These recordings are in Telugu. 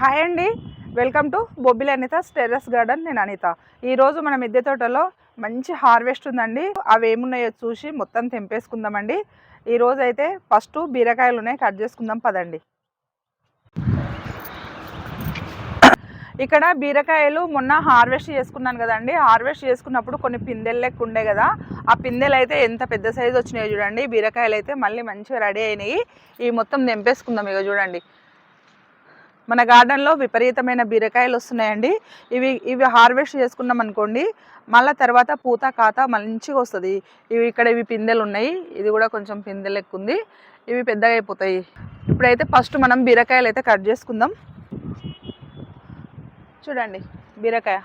హాయ్ అండి. Welcome to Bobbili Anitha terrace garden. నేను అనిత. ఈరోజు మన మిద్దె తోటలో మంచి హార్వెస్ట్ ఉందండి. అవి ఏమున్నాయో చూసి మొత్తం తెంపేసుకుందామండి. ఈరోజు అయితే ఫస్ట్ బీరకాయలు ఉన్నాయి. కట్ చేసుకుందాం పదండి. ఇక్కడ బీరకాయలు మొన్న హార్వెస్ట్ చేసుకున్నాను కదండి. హార్వెస్ట్ చేసుకున్నప్పుడు కొన్ని పిందెలు లెక్క ఉండే కదా. ఆ పిందెలు అయితే ఎంత పెద్ద సైజు వచ్చినాయో చూడండి. బీరకాయలు అయితే మళ్ళీ మంచిగా రెడీ అయినాయి. ఇవి మొత్తం తెంపేసుకుందాం ఇక చూడండి. మన గార్డెన్లో విపరీతమైన బీరకాయలు వస్తున్నాయండి. ఇవి ఇవి హార్వెస్ట్ చేసుకున్నాం అనుకోండి మళ్ళీ తర్వాత పూత కాత మంచిగా వస్తుంది. ఇవి ఇక్కడ ఇవి పిందెలు ఉన్నాయి. ఇది కూడా కొంచెం పిందెలు ఎక్కువ ఉంది. ఇవి పెద్దగా అయిపోతాయి. ఇప్పుడైతే ఫస్ట్ మనం బీరకాయలు అయితే కట్ చేసుకుందాం. చూడండి బీరకాయ.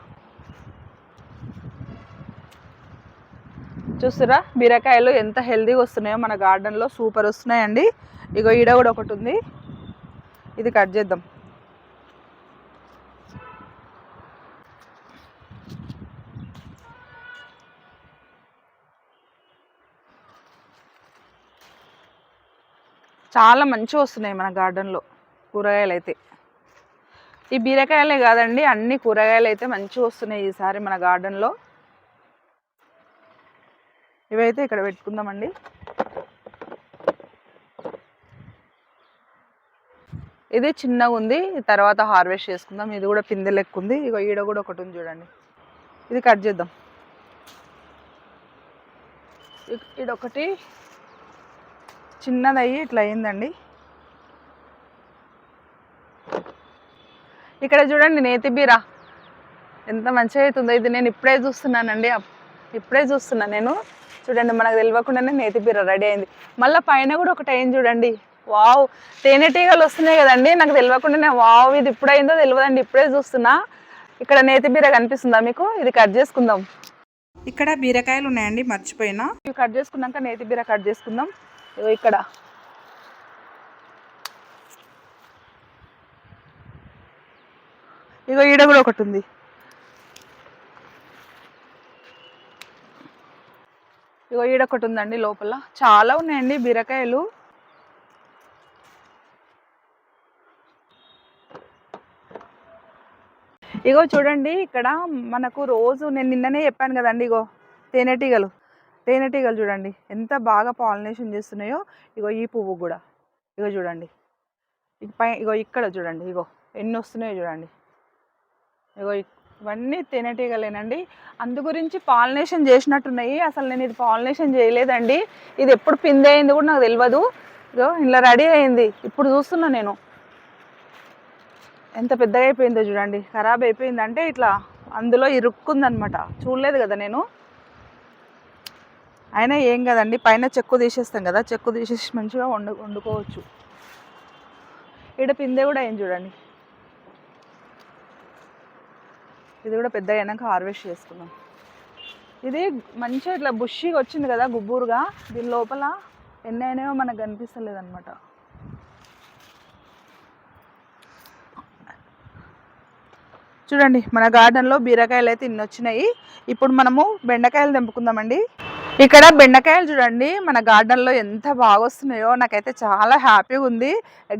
చూస్తురా? బీరకాయలు ఎంత హెల్దీగా వస్తున్నాయో మన గార్డెన్లో సూపర్ వస్తున్నాయండి. ఇగో ఈడ కూడా ఒకటి ఉంది. ఇది కట్ చేద్దాం. చాలా మంచిగా వస్తున్నాయి మన గార్డెన్లో కూరగాయలు అయితే ఈ బీరకాయలే కాదండి అన్ని కూరగాయలు అయితే మంచిగా వస్తున్నాయి ఈసారి మన గార్డెన్లో. ఇవైతే ఇక్కడ పెట్టుకుందామండి. ఇది చిన్నగా ఉంది తర్వాత హార్వెస్ట్ చేసుకుందాం. ఇది కూడా పిందె లెక్క ఉంది. ఇక ఈడ కూడా ఒకటి ఉంది చూడండి. ఇది కట్ చేద్దాం. ఇ- ఈడొకటి చిన్నదయ్యి ఇట్లా అయిందండి. ఇక్కడ చూడండి నేతి బీర. ఎంత మంచిగా అవుతుందో. ఇది నేను ఇప్పుడే చూస్తున్నానండి. ఇప్పుడే చూస్తున్నా నేను. చూడండి మనకు తెలియకుండానే నేతి బీర రెడీ అయింది. మళ్ళీ పైన కూడా ఒకటి అయింది చూడండి. వావ్! తేనెటీగలు వస్తున్నాయి కదండి. నాకు తెలియకుండానే వావ్! ఇది ఇప్పుడు అయిందో తెలియదండి. ఇప్పుడే చూస్తున్నా. ఇక్కడ నేతి బీర కనిపిస్తుందా మీకు? ఇది కట్ చేసుకుందాం. ఇక్కడ బీరకాయలు ఉన్నాయండి. మర్చిపోయినా. ఇవి కట్ చేసుకున్నాక నేతి బీర కట్ చేసుకుందాం. ఇక్కడ. ఇగో ఈడ కూడా ఒకటి ఉంది. ఇగో ఈడ ఒకటి ఉందండి లోపల. చాలా ఉన్నాయండి బీరకాయలు. ఇగో చూడండి ఇక్కడ మనకు రోజు నేను నిన్ననే చెప్పాను కదండి ఇగో తేనెటీగలు. తేనెటీగలు చూడండి. ఎంత బాగా పాలినేషన్ చేస్తున్నాయో ఇగో ఈ పువ్వు కూడా. ఇగో చూడండి. ఇక పై ఇగో ఇక్కడ చూడండి. ఇగో ఎన్ని వస్తున్నాయో చూడండి. ఇగో ఇవన్నీ తేనెటీగలేనండి. అందు గురించి పాలినేషన్ చేసినట్టున్నాయి. అసలు నేను ఇది పాలినేషన్ చేయలేదండి. ఇది ఎప్పుడు పిండి అయింది కూడా నాకు తెలియదు ఇగో ఇలా రెడీ అయింది. ఇప్పుడు చూస్తున్నా నేను. ఎంత పెద్దగా అయిపోయిందో చూడండి. ఖరాబ్ అయిపోయిందంటే ఇట్లా అందులో ఇరుక్కుందనమాట. చూడలేదు కదా నేను. అయినా ఏం కదండి పైన చెక్కు తీసేస్తాం కదా చెక్కు తీసేసి మంచిగా వండు వండుకోవచ్చు. ఈడ పిందె కూడా అయింది చూడండి. ఇది కూడా పెద్ద అయినాక హార్వెస్ట్ చేసుకున్నాం ఇది మంచిగా ఇట్లా బుషిగా వచ్చింది కదా గుబ్బూరుగా దీని లోపల ఎన్ని అయినాయో మనకు కనిపిస్తలేదన్నమాట. చూడండి మన గార్డెన్లో బీరకాయలు అయితే ఇన్ని వచ్చినాయి. ఇప్పుడు మనము బెండకాయలు తెంపుకుందామండి. ఇక్కడ బెండకాయలు చూడండి మన గార్డెన్లో ఎంత బాగా వస్తున్నాయో నాకైతే చాలా హ్యాపీగా ఉంది.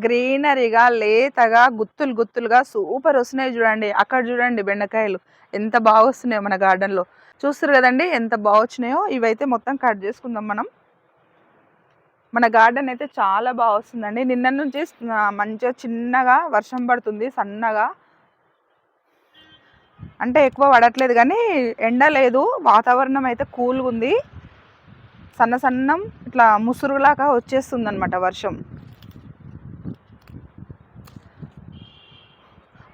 గ్రీనరీగా లేతగా గుత్తులు గుత్తులుగా సూపర్ వస్తున్నాయి చూడండి. అక్కడ చూడండి బెండకాయలు ఎంత బాగా వస్తున్నాయో మన గార్డెన్లో చూస్తారు కదండి ఎంత బాగా వచ్చినాయో ఇవైతే మొత్తం కట్ చేసుకుందాం మనం. మన గార్డెన్ అయితే చాలా బాగా వస్తుందండి నిన్న నుంచి మంచిగా చిన్నగా వర్షం పడుతుంది సన్నగా. అంటే ఎక్కువ పడట్లేదు కానీ ఎండ లేదు వాతావరణం అయితే కూల్గా ఉంది సన్న సన్నం ఇట్లా ముసురులాగా వచ్చేస్తుంది అనమాట వర్షం.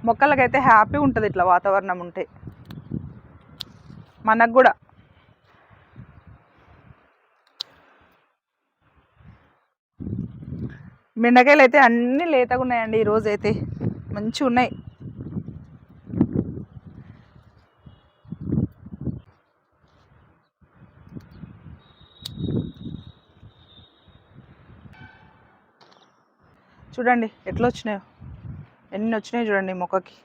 మొక్కలకైతే హ్యాపీ ఉంటుంది ఇట్లా వాతావరణం ఉంటే. మనకు కూడా. బెండకాయలు అయితే అన్నీ లేతగా ఉన్నాయండి ఈరోజు అయితే మంచిగా ఉన్నాయి చూడండి ఎట్లా వచ్చినాయో ఎన్ని వచ్చినాయో చూడండి మొక్కకి.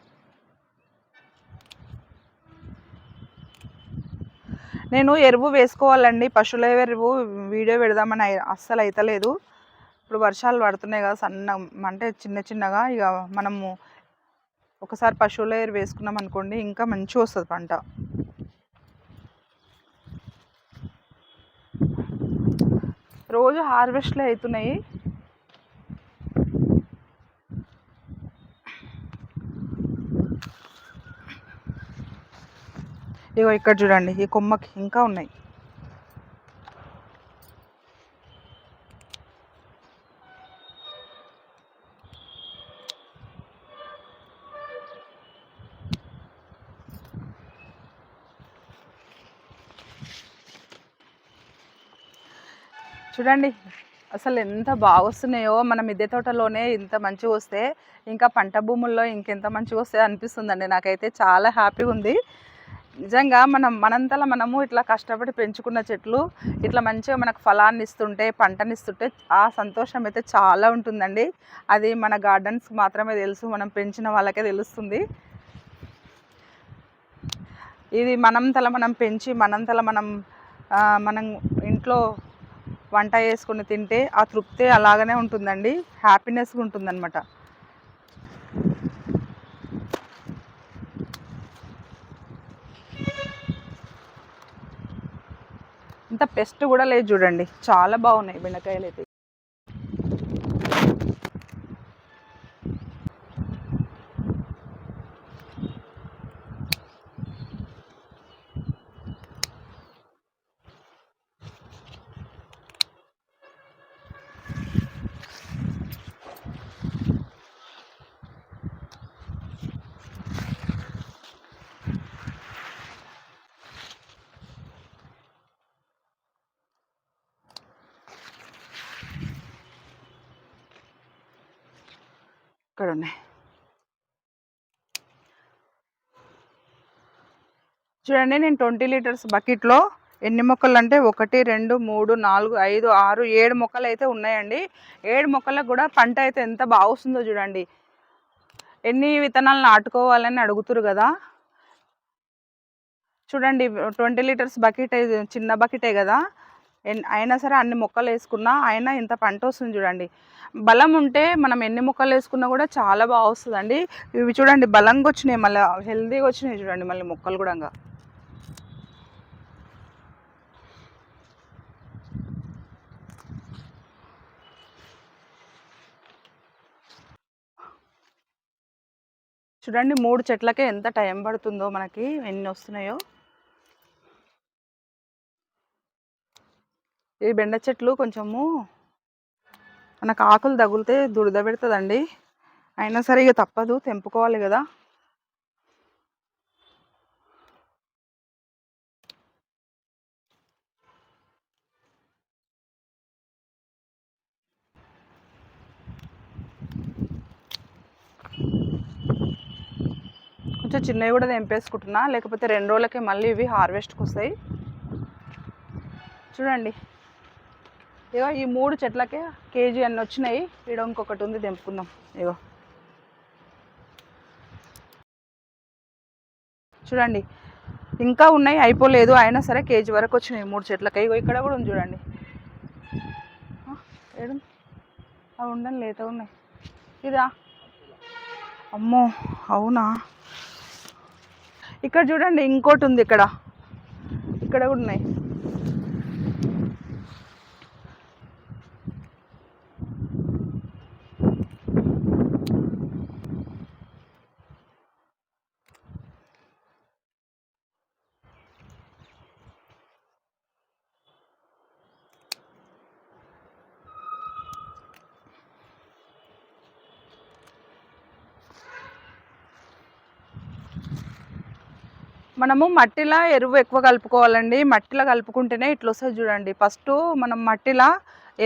నేను ఎరువు వేసుకోవాలండి పశువుల ఎరువు వీడియో పెడదామని అస్సలు అయితలేదు. ఇప్పుడు వర్షాలు పడుతున్నాయి కదా సన్న అంటే చిన్న చిన్నగా ఇక మనము ఒకసారి పశువుల ఎరువు వేసుకున్నాం అనుకోండి ఇంకా మంచిగా వస్తుంది పంట. రోజు హార్వెస్ట్లు అవుతున్నాయి. ఇగో ఇక్కడ చూడండి ఈ కొమ్మకి ఇంకా ఉన్నాయి. చూడండి అసలు ఎంత బాగా వస్తున్నాయో మన మిద్దె తోటలోనే ఇంత మంచిగా వస్తే ఇంకా పంట భూముల్లో ఇంకెంత మంచిగా వస్తే అనిపిస్తుందండి. నాకైతే చాలా హ్యాపీగా ఉంది. నిజంగా మనం మనంతలా మనము ఇట్లా కష్టపడి పెంచుకున్న చెట్లు ఇట్లా మంచిగా మనకు ఫలాన్ని ఇస్తుంటే పంటనిస్తుంటే ఆ సంతోషం అయితే చాలా ఉంటుందండి. అది మన గార్డెన్స్ మాత్రమే తెలుసు మనం పెంచిన వాళ్ళకే తెలుస్తుంది. ఇది మనంతల మనం పెంచి మనంతల మనం మనం ఇంట్లో వంట చేసుకుని తింటే ఆ తృప్తి అలాగనే ఉంటుందండి. హ్యాపీనెస్గా ఉంటుందన్నమాట. పెస్ట్ కూడా లేదు చూడండి. చాలా బాగున్నాయి బెండకాయలు అయితే ఇక్కడ ఉన్నాయి చూడండి నేను ట్వంటీ లీటర్స్ బకెట్లో ఎన్ని మొక్కలు అంటే ఒకటి రెండు మూడు నాలుగు ఐదు ఆరు ఏడు మొక్కలు అయితే ఉన్నాయండి. ఏడు మొక్కలకు కూడా పంట అయితే ఎంత బాగా వస్తుందో చూడండి. ఎన్ని విత్తనాలు నాటుకోవాలని అడుగుతురు కదా. చూడండి ట్వంటీ లీటర్స్ బకెట్ చిన్న బకెటే కదా. అయినా సరే అన్ని మొక్కలు వేసుకున్నా అయినా ఇంత పంట వస్తుంది చూడండి. బలం ఉంటే మనం ఎన్ని మొక్కలు వేసుకున్నా కూడా చాలా బాగా వస్తుందండి. ఇవి చూడండి బలంగా వచ్చినాయి మళ్ళీ హెల్తీగా వచ్చినాయి చూడండి మళ్ళీ మొక్కలు కూడా చూడండి మూడు చెట్లకే ఎంత టైం పడుతుందో మనకి ఎన్ని వస్తున్నాయో. ఈ బెండ చెట్లు కొంచెము మనకు ఆకులు తగిలితే దురద పెడుతుందండి. అయినా సరే ఇక తప్పదు తెంపుకోవాలి కదా. కొంచెం చిన్నవి కూడా తెంపేసుకుంటున్నా. లేకపోతే రెండు రోజులకి మళ్ళీ ఇవి హార్వెస్ట్కి వస్తాయి. చూడండి. ఇగో ఈ మూడు చెట్లకే కేజీ అన్ని వచ్చినాయి. ఇక్కడ ఇంకొకటి ఉంది తెంపుకుందాం. ఇగో. చూడండి. ఇంకా ఉన్నాయి అయిపోలేదు. అయినా సరే కేజీ వరకు వచ్చినాయి మూడు చెట్లకి. ఇగో ఇక్కడ కూడా ఉంది చూడండి. ఏడు అవి ఉండండి లేత ఉన్నాయి. ఇదా? అమ్మో అవునా? ఇక్కడ చూడండి ఇంకోటి ఉంది ఇక్కడ. ఇక్కడ కూడా ఉన్నాయి. మనము మట్టిలా ఎరువు ఎక్కువ కలుపుకోవాలండి. మట్టిలో కలుపుకుంటేనే ఇట్లా వస్తుంది చూడండి. ఫస్ట్ మనం మట్టిలా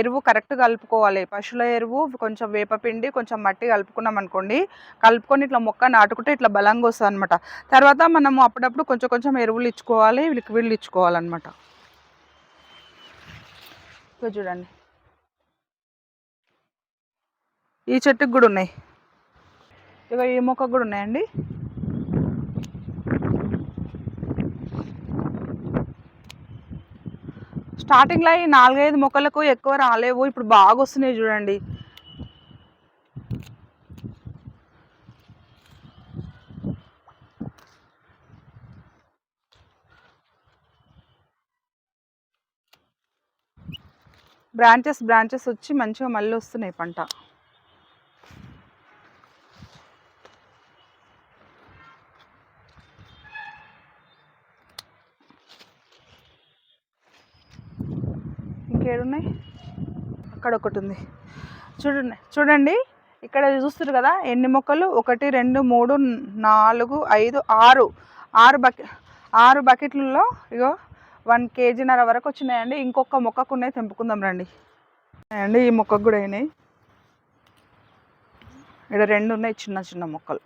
ఎరువు కరెక్ట్ కలుపుకోవాలి. పశువుల ఎరువు కొంచెం వేపపిండి కొంచెం మట్టి కలుపుకున్నాం అనుకోండి కలుపుకొని ఇట్లా మొక్క నాటుకుంటే ఇట్లా బలంగా వస్తుంది అనమాట తర్వాత మనము అప్పుడప్పుడు కొంచెం కొంచెం ఎరువులు ఇచ్చుకోవాలి లిక్విడ్లు ఇచ్చుకోవాలన్నమాట. ఇక చూడండి. ఈ చెట్టుకు కూడా ఉన్నాయి. ఇక ఈ మొక్కకు కూడా ఉన్నాయండి. స్టార్టింగ్లో ఈ నాలుగైదు మొక్కలకు ఎక్కువ రాలేవు. ఇప్పుడు బాగా వస్తున్నాయి చూడండి. బ్రాంచెస్ బ్రాంచెస్ వచ్చి మంచిగా మళ్ళీ వస్తున్నాయి పంట. ఉన్నాయి అక్కడ ఒకటి ఉంది చూడండి చూడండి. ఇక్కడ చూస్తారు కదా ఎన్ని మొక్కలు? ఒకటి రెండు మూడు నాలుగు ఐదు ఆరు. ఆరు బకెట్ ఆరు బకెట్లలో ఇగో వన్ కేజీన్నర వరకు వచ్చినాయండి. ఇంకొక మొక్కకు ఉన్నాయి తెంపుకుందాం రండి. అండి ఈ మొక్కకు కూడా అయినాయి. ఇక్కడ రెండు ఉన్నాయి చిన్న చిన్న మొక్కలు.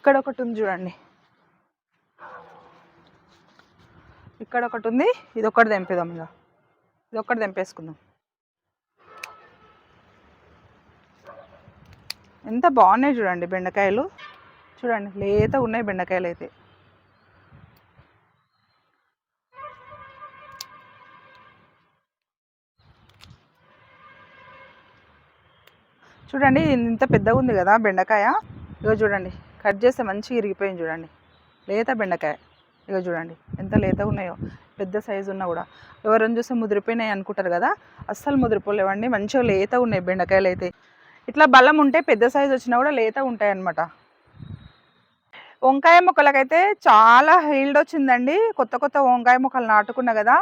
ఇక్కడ ఒకటి ఉంది చూడండి. ఇక్కడ ఒకటి ఉంది ఇది ఒకటి తెంపేదాం ఇక ఇది ఒకటి తెంపేసుకుందాం. ఎంత బాగున్నాయి చూడండి బెండకాయలు. చూడండి లేత ఉన్నాయి బెండకాయలు అయితే. చూడండి ఇంత పెద్దగా ఉంది కదా బెండకాయ. ఇగో చూడండి. కట్ చేస్తే మంచిగా ఇరిగిపోయింది చూడండి. లేత బెండకాయ. ఇగో చూడండి ఎంత లేతగా ఉన్నాయో. పెద్ద సైజు ఉన్నా కూడా. ఎవరైనా చూస్తే ముదిరిపోయినాయి అనుకుంటారు కదా. అస్సలు ముదిరిపోలేవండి. మంచిగా లేత ఉన్నాయి బెండకాయలు అయితే. ఇట్లా బలం ఉంటే పెద్ద సైజు వచ్చినా కూడా లేత ఉంటాయి అన్నమాట వంకాయ మొక్కలకైతే చాలా హీల్డ్ వచ్చిందండి. కొత్త కొత్త వంకాయ మొక్కలు నాటుకున్నా కదా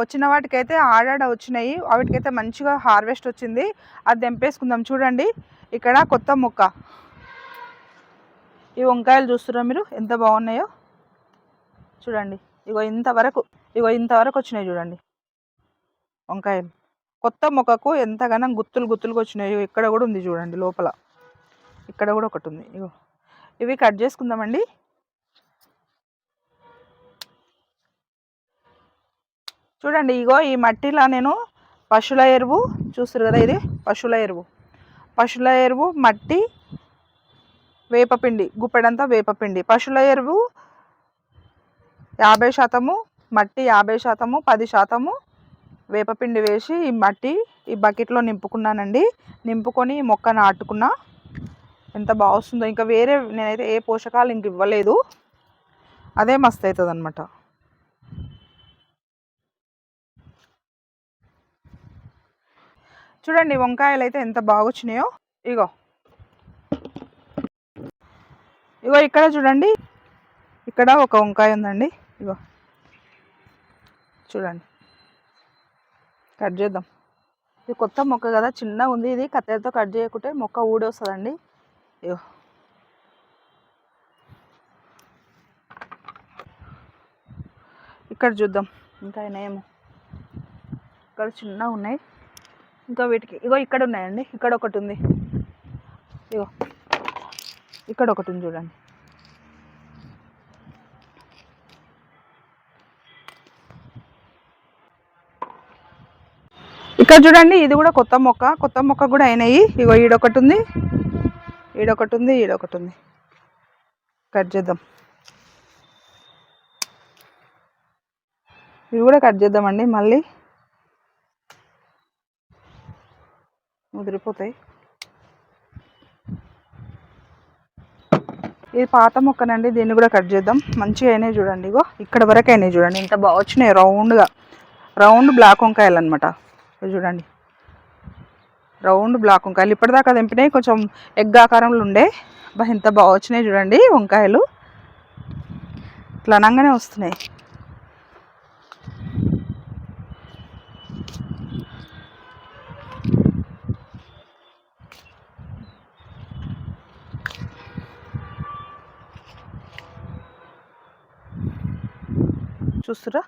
వచ్చిన వాటికైతే ఆడాడ వచ్చినాయి. వాటికైతే మంచిగా హార్వెస్ట్ వచ్చింది. అది తెంపేసుకుందాం చూడండి. ఇక్కడ కొత్త మొక్క. ఈ వంకాయలు చూస్తున్నా మీరు? ఎంత బాగున్నాయో? చూడండి. ఇగో ఇంతవరకు ఇగో ఇంతవరకు వచ్చినాయి చూడండి. వంకాయలు. కొత్త మొక్కకు ఎంతగానో గుత్తులు గుత్తులుగా వచ్చినాయి ఇక్కడ కూడా ఉంది చూడండి లోపల. ఇక్కడ కూడా ఒకటి ఉంది. ఇగో. ఇవి కట్ చేసుకుందామండి. చూడండి ఇగో ఈ మట్టిలో నేను పశువుల ఎరువు చూస్తారు కదా ఇది? పశువుల ఎరువు. పశువుల ఎరువు మట్టి వేపపిండి గుప్పెడంతా వేపపిండి. పశువుల ఎరువు యాభై శాతము మట్టి యాభై శాతము పది శాతము. వేపపిండి వేసి ఈ మట్టి ఈ బకెట్లో నింపుకున్నానండి. నింపుకొని మొక్క నాటుకున్నా ఎంత బాగా వస్తుందో ఇంకా వేరే నేనైతే ఏ పోషకాలు ఇంక ఇవ్వలేదు. అదే మస్తు అవుతుంది అనమాట చూడండి వంకాయలు అయితే ఎంత బాగా వచ్చినాయో ఇగో ఇగో ఇక్కడ చూడండి. ఇక్కడ ఒక వంకాయ ఉందండి. ఇగో. చూడండి. కట్ చేద్దాం. ఇది కొత్త మొక్క కదా చిన్నగా ఉంది ఇది. కత్తెరతో కట్ చేయకుంటే మొక్క ఊడి వస్తుందండి ఇగో. ఇక్కడ చూద్దాం. ఇంకా ఏమో ఇక్కడ చిన్నగా ఉన్నాయి. ఇంకా వీటికి ఇగో ఇక్కడ ఉన్నాయండి. ఇక్కడ ఒకటి ఉంది. ఇగో. ఇక్కడ ఒకటి ఉంది చూడండి. ఇక్కడ చూడండి ఇది కూడా కొత్త మొక్క. కొత్త మొక్క కూడా అయినాయి. ఇగో ఈడొకటి ఉంది ఈడొకటి ఉంది ఈడొకటి ఉంది కట్ చేద్దాం. ఇవి కూడా కట్ చేద్దామండి మళ్ళీ. ముదిరిపోతాయి. ఇది పాత మొక్కనండి దీన్ని కూడా కట్ చేద్దాం. మంచిగా అయినాయి చూడండి ఇగో. ఇక్కడ వరకు అయినాయి చూడండి. ఇంత బాగా వచ్చినాయి రౌండ్గా. రౌండ్ బ్లాక్ వంకాయలు అనమాట చూడండి. రౌండ్ బ్లాక్ వంకాయలు. ఇప్పటిదాకా తెంపినాయి కొంచెం ఎగ్ ఆకారంలో ఉండే. బా ఇంత బాగా వచ్చినాయి చూడండి వంకాయలు. ఇట్లా అనగానే వస్తున్నాయి. చూస్తురా.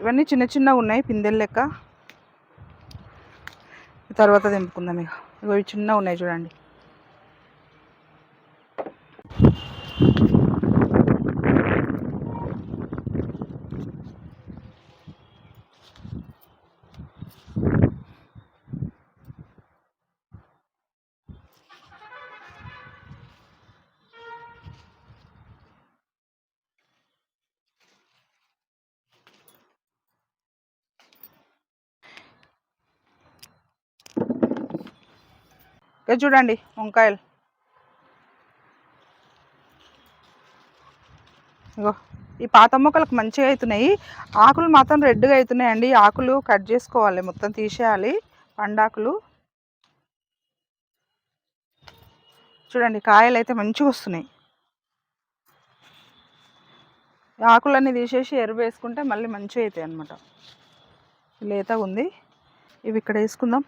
ఇవన్నీ చిన్న చిన్నగా ఉన్నాయి పిందెలు లెక్క. తర్వాత తెంపుకుందాం ఇక. ఇవి చిన్నగా ఉన్నాయి చూడండి. ఇక చూడండి వంకాయలు. ఇగో ఈ పాత మొక్కలకు మంచిగా అవుతున్నాయి. ఆకులు మాత్రం రెడ్గా అవుతున్నాయండి. ఆకులు కట్ చేసుకోవాలి మొత్తం తీసేయాలి. పండాకులు. చూడండి కాయలు అయితే మంచిగా వస్తున్నాయి. ఆకులన్నీ తీసేసి ఎరువు వేసుకుంటే మళ్ళీ మంచిగా అవుతాయి అన్నమాట. లేతగా ఉంది. ఇవి ఇక్కడ వేసుకుందాం.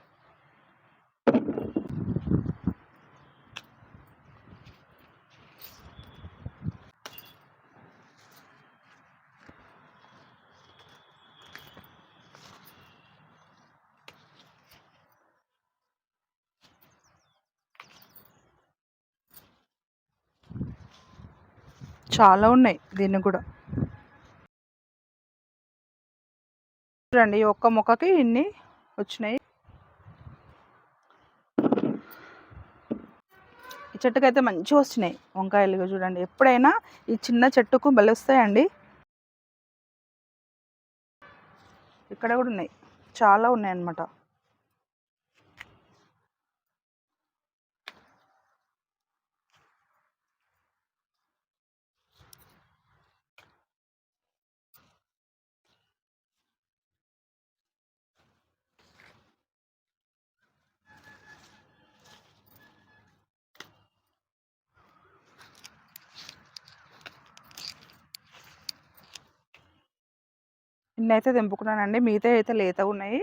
చాలా ఉన్నాయి దీన్ని కూడా. చూడండి ఈ ఒక్క మొక్కకి ఇన్ని వచ్చినాయి. ఈ చెట్టుకు అయితే మంచిగా వచ్చినాయి వంకాయలు చూడండి. ఎప్పుడైనా ఈ చిన్న చెట్టుకు బలొస్తాయండి ఇక్కడ కూడా ఉన్నాయి. చాలా ఉన్నాయి అన్నమాట ఇన్ని అయితే తెంపుకున్నానండి. మిగతా అయితే లేత ఉన్నాయి.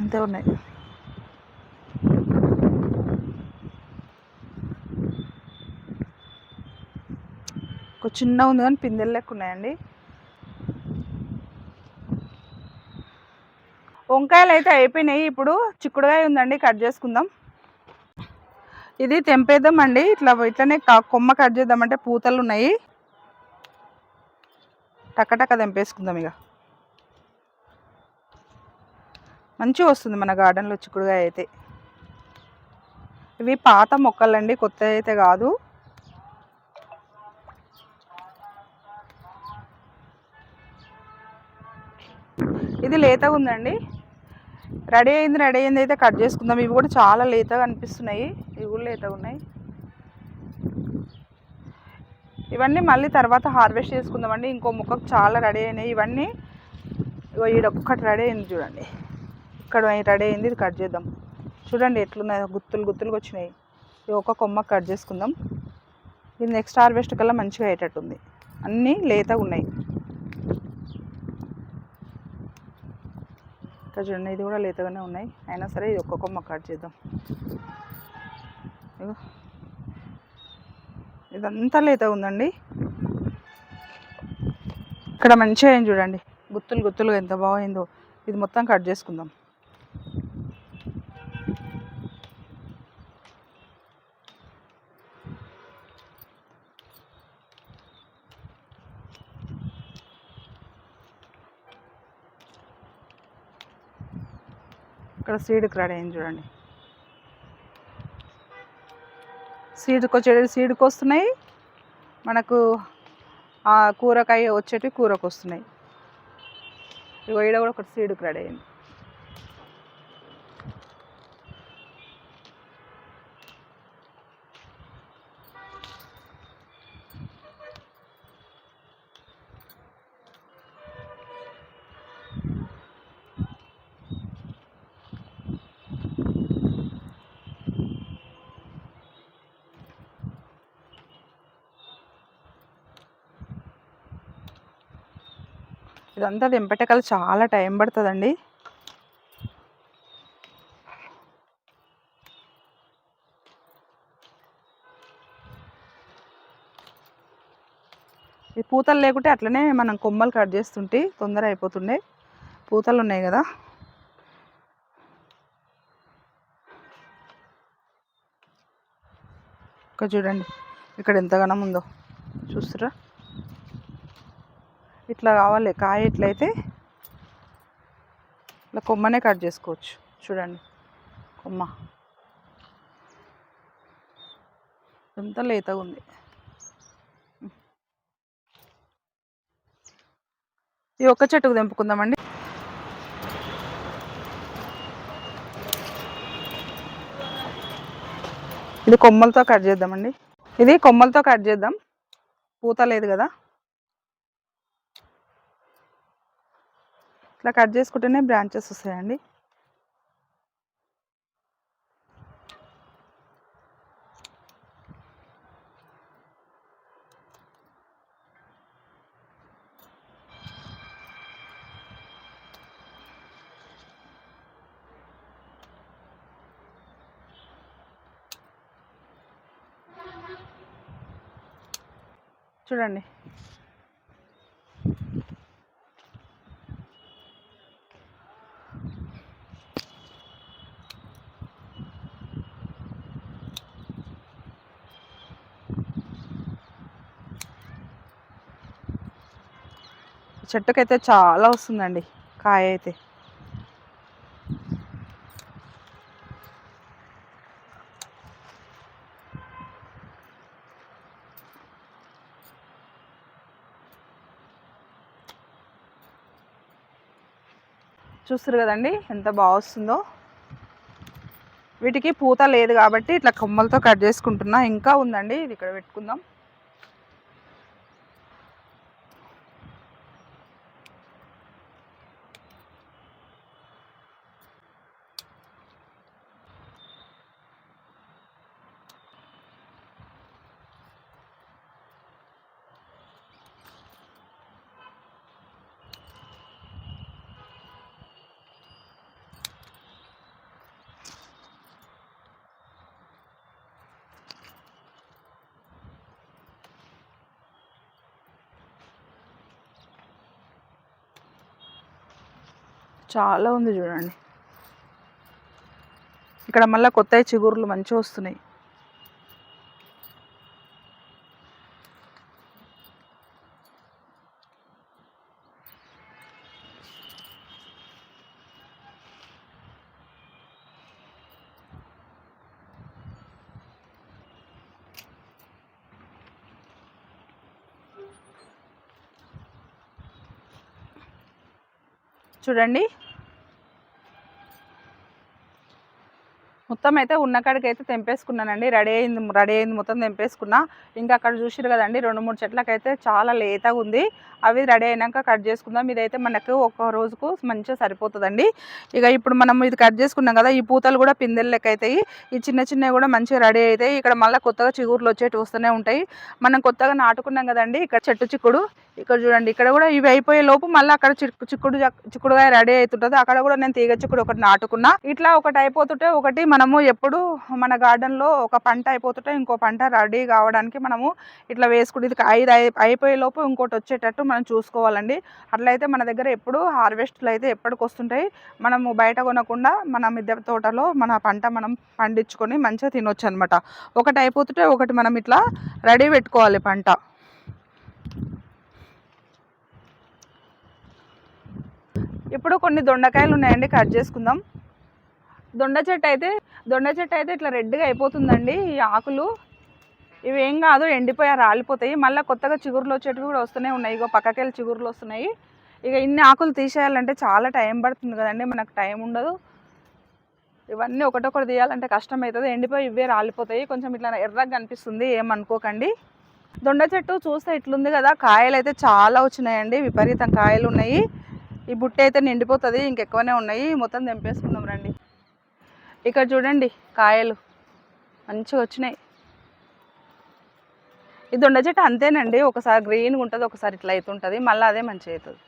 అంతే ఉన్నాయి. చిన్న ఉంది కానీ పిందెలు లెక్క ఉన్నాయండి. వంకాయలు అయితే అయిపోయినాయి. ఇప్పుడు చిక్కుడుకాయ ఉందండి కట్ చేసుకుందాం. ఇది తెంపేద్దామండి. ఇట్లా ఇట్లనే కొమ్మ కట్ చేద్దామంటే పూతలు ఉన్నాయి. టక్కటక్క తెంపేసుకుందాం ఇక. మంచిగా వస్తుంది మన గార్డెన్లో చిక్కుడుకాయ అయితే. ఇవి పాత మొక్కలండి కొత్త అయితే కాదు. ఇది లేతగా ఉందండి. రెడీ అయింది రెడీ అయింది అయితే కట్ చేసుకుందాం. ఇవి కూడా చాలా లేతగా అనిపిస్తున్నాయి. ఇవి కూడా లేతగా ఉన్నాయి. ఇవన్నీ మళ్ళీ తర్వాత హార్వెస్ట్ చేసుకుందామండి. ఇంకో ముక్కకు చాలా రెడీ అయినాయి. ఇవన్నీ ఇగో ఈడొక్కటి రెడీ అయింది చూడండి. ఇక్కడ రెడీ అయింది ఇది కట్ చేద్దాం. చూడండి ఎట్లున్నాయి గుత్తులు గుత్తులు వచ్చినాయి. ఇది ఒక కొమ్మ కట్ చేసుకుందాం. ఇది నెక్స్ట్ హార్వెస్ట్ కల్లా మంచిగా అయ్యేటట్టుంది. అన్నీ లేతగా ఉన్నాయి. ఇక్కడ చూడండి ఇది కూడా లేతగానే ఉన్నాయి. అయినా సరే ఇది ఒక్కొక్క కొమ్మ కట్ చేద్దాం. ఇదంతా లేతగా ఉందండి. ఇక్కడ మంచిగా అయింది చూడండి. గుత్తులు గుత్తులుగా ఎంత బాగైందో. ఇది మొత్తం కట్ చేసుకుందాం. ఇక్కడ సీడ్కి రెడీ అయింది చూడండి. సీడ్కి వచ్చే సీడ్కి వస్తున్నాయి. మనకు ఆ కూరకాయ వచ్చేటివి కూరకు వస్తున్నాయి. ఇగో ఈడ కూడా ఒకటి సీడ్కి రెడీ అయింది. ఇదంతా దింపటకల్ చాలా టైం పడుతుందండి. ఈ పూతలు లేకుంటే అట్లనే మనం కొమ్మలు కట్ చేస్తుంటే తొందర అయిపోతుండే. పూతలు ఉన్నాయి కదా. ఇక్కడ చూడండి. ఇక్కడ ఎంతగానం ఉందో. చూస్తురా ఇట్లా కావాలి కాయ ఎట్లయితే ఇలా కొమ్మనే కట్ చేసుకోవచ్చు. చూడండి కొమ్మ. ఎంత లేతగా ఉంది. ఈ ఒక్క చెట్టుకు తెంపుకుందామండి. ఇది కొమ్మలతో కట్ చేద్దామండి. ఇది కొమ్మలతో కట్ చేద్దాం. పూత లేదు కదా. ఇట్లా కట్ చేసుకుంటేనే బ్రాంచెస్ వస్తాయండి. చూడండి. చెట్టుకైతే చాలా వస్తుందండి కాయ అయితే. చూస్తారు కదండి ఎంత బాగా వస్తుందో. వీటికి పూత లేదు కాబట్టి ఇట్లా కొమ్మలతో కట్ చేసుకుంటున్నా. ఇంకా ఉందండి ఇది ఇక్కడ పెట్టుకుందాం. చాలా ఉంది చూడండి. ఇక్కడ మళ్ళీ కొత్త చిగురులు మంచిగా వస్తున్నాయి. చూడండి. మొత్తం అయితే ఉన్న కాడికి అయితే తెంపేసుకున్నానండి. రెడీ అయింది రెడీ అయింది మొత్తం తెంపేసుకున్నా. ఇంకా అక్కడ చూసిరు కదండి రెండు మూడు చెట్లకైతే చాలా లేతగా ఉంది. అవి రెడీ అయినాక కట్ చేసుకుందాం. ఇదైతే మనకు ఒక రోజుకు మంచిగా సరిపోతుందండి. ఇక ఇప్పుడు మనం ఇది కట్ చేసుకున్నాం కదా ఈ పూతలు కూడా పిందెలు లెక్క అవుతాయి. ఈ చిన్న చిన్నవి కూడా మంచిగా రెడీ అవుతాయి. ఇక్కడ మళ్ళీ కొత్తగా చిగురులు వచ్చేటి వస్తూనే ఉంటాయి. మనం కొత్తగా నాటుకున్నాం కదండి ఇక్కడ చెట్టు చిక్కుడు. ఇక్కడ చూడండి ఇక్కడ కూడా ఇవి అయిపోయే లోపు మళ్ళీ అక్కడ చిక్కు చిక్కుడు చిక్కుడుగా రెడీ అవుతుంటుంది అక్కడ కూడా నేను తీగ చిక్కుడు ఒకటి నాటుకున్నా. ఇట్లా ఒకటి అయిపోతుంటే ఒకటి మనము ఎప్పుడు మన గార్డెన్లో ఒక పంట అయిపోతుంటే ఇంకో పంట రెడీ కావడానికి మనము ఇట్లా వేసుకుంటే ఇది ఐదు అయిపోయే లోపు ఇంకోటి వచ్చేటట్టు మనం చూసుకోవాలండి. అట్లయితే మన దగ్గర ఎప్పుడు హార్వెస్ట్లు అయితే ఎప్పటికి వస్తుంటాయి మనము బయట కొనకుండా మన మిద్దె తోటలో మన పంట మనం పండించుకొని మంచిగా తినొచ్చు అనమాట ఒకటి అయిపోతుంటే ఒకటి మనం ఇట్లా రెడీ పెట్టుకోవాలి పంట. ఇప్పుడు కొన్ని దొండకాయలు ఉన్నాయండి కట్ చేసుకుందాం. దొండ చెట్టు అయితే దొండ చెట్టు అయితే ఇట్లా రెడ్గా అయిపోతుందండి ఈ ఆకులు. ఇవి ఏం కాదు ఎండిపోయా రాలిపోతాయి. మళ్ళీ కొత్తగా చిగురులు వచ్చేటివి కూడా వస్తూనే ఉన్నాయి. ఇగో పక్కకెళ్ళి చిగురులు వస్తున్నాయి. ఇక ఇన్ని ఆకులు తీసేయాలంటే చాలా టైం పడుతుంది కదండి మనకు టైం ఉండదు. ఇవన్నీ ఒకటొకటి తీయాలంటే కష్టం అవుతుంది ఎండిపోయి ఇవే రాలిపోతాయి. కొంచెం ఇట్లా ఎర్రగా కనిపిస్తుంది ఏమనుకోకండి దొండ చెట్టు చూస్తే ఇట్లుంది కదా కాయలు అయితే చాలా వచ్చినాయండి. విపరీతం కాయలు ఉన్నాయి ఈ బుట్ట అయితే నిండిపోతుంది ఇంకెక్కువనే ఉన్నాయి. మొత్తం తెంపేసుకుందాం రండి. ఇక్కడ చూడండి కాయలు మంచిగా వచ్చినాయి. ఈ దొండ చెట్టు అంతేనండి ఒకసారి గ్రీన్గా ఉంటుంది ఒకసారి ఇట్లా అవుతుంటుంది మళ్ళీ అదే మంచిగా అవుతుంది.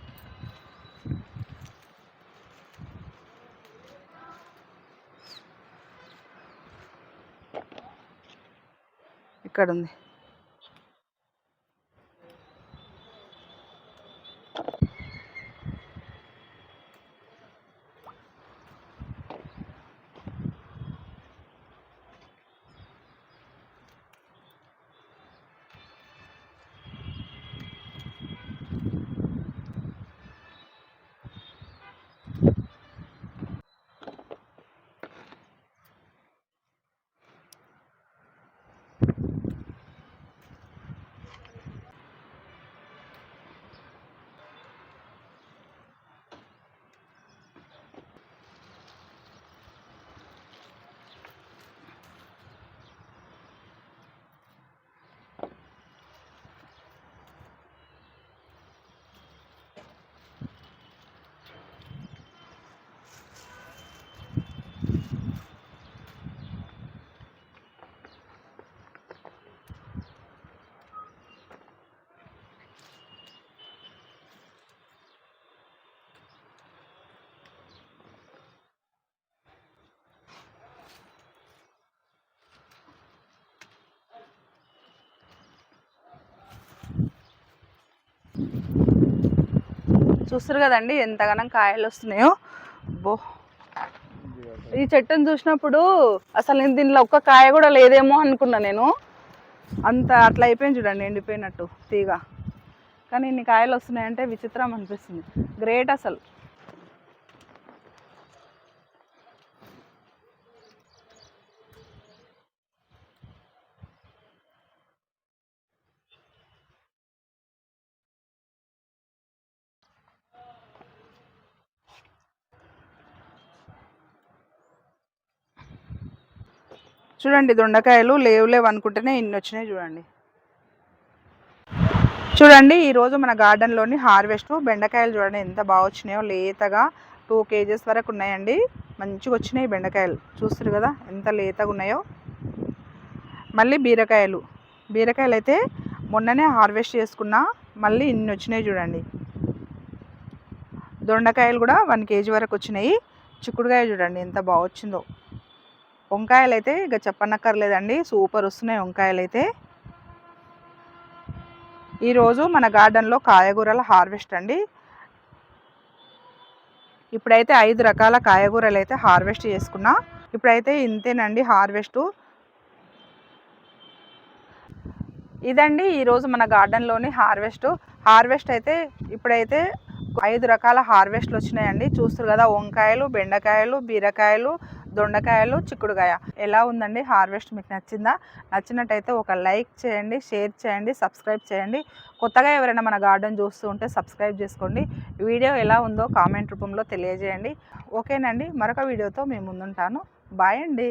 ఇక్కడ ఉంది. చూస్తారు కదండి ఎంతగానం కాయలు వస్తున్నాయో. బో ఈ చెట్టును చూసినప్పుడు అసలు నేను దీనిలో ఒక్క కాయ కూడా లేదేమో అనుకున్నా నేను. అంత అట్లా అయిపోయింది చూడండి ఎండిపోయినట్టు తీగ. కానీ ఇన్ని కాయలు వస్తున్నాయంటే విచిత్రం అనిపిస్తుంది. గ్రేట్ అసలు. చూడండి దొండకాయలు లేవు లేవు అనుకుంటేనే ఇన్ని వచ్చినాయి చూడండి. చూడండి ఈరోజు మన గార్డెన్లోని హార్వెస్ట్ బెండకాయలు చూడండి ఎంత బాగా వచ్చినాయో లేతగా టూ కేజెస్ వరకు ఉన్నాయండి. మంచిగా వచ్చినాయి బెండకాయలు. చూస్తారు కదా ఎంత లేతగా ఉన్నాయో. మళ్ళీ బీరకాయలు. బీరకాయలు అయితే మొన్ననే హార్వెస్ట్ చేసుకున్నా మళ్ళీ ఇన్ని వచ్చినాయి చూడండి. దొండకాయలు కూడా వన్ కేజీ వరకు వచ్చినాయి. చిక్కుడుకాయ చూడండి ఎంత బాగా వచ్చిందో. వంకాయలు అయితే ఇక చెప్పనక్కర్లేదండి. సూపర్ వస్తున్నాయి వంకాయలు అయితే ఈరోజు మన గార్డెన్లో కాయగూరల హార్వెస్ట్ అండి. ఇప్పుడైతే ఐదు రకాల కాయగూరలు అయితే హార్వెస్ట్ చేసుకున్నా. ఇప్పుడైతే ఇంతేనండి హార్వెస్ట్. ఇదండి ఈరోజు మన గార్డెన్లోని హార్వెస్ట్. హార్వెస్ట్ అయితే ఇప్పుడైతే ఐదు రకాల హార్వెస్ట్లు వచ్చినాయండి. చూస్తారు కదా వంకాయలు బెండకాయలు బీరకాయలు దొండకాయలు చిక్కుడుకాయ. ఎలా ఉందండి హార్వెస్ట్? మీకు నచ్చిందా? నచ్చినట్టయితే ఒక లైక్ చేయండి షేర్ చేయండి సబ్స్క్రైబ్ చేయండి. కొత్తగా ఎవరైనా మన గార్డెన్ చూస్తూ ఉంటే సబ్స్క్రైబ్ చేసుకోండి. వీడియో ఎలా ఉందో కామెంట్ రూపంలో తెలియజేయండి. ఓకేనండి మరొక వీడియోతో మేము ముందుంటాను. బాయ్ అండి.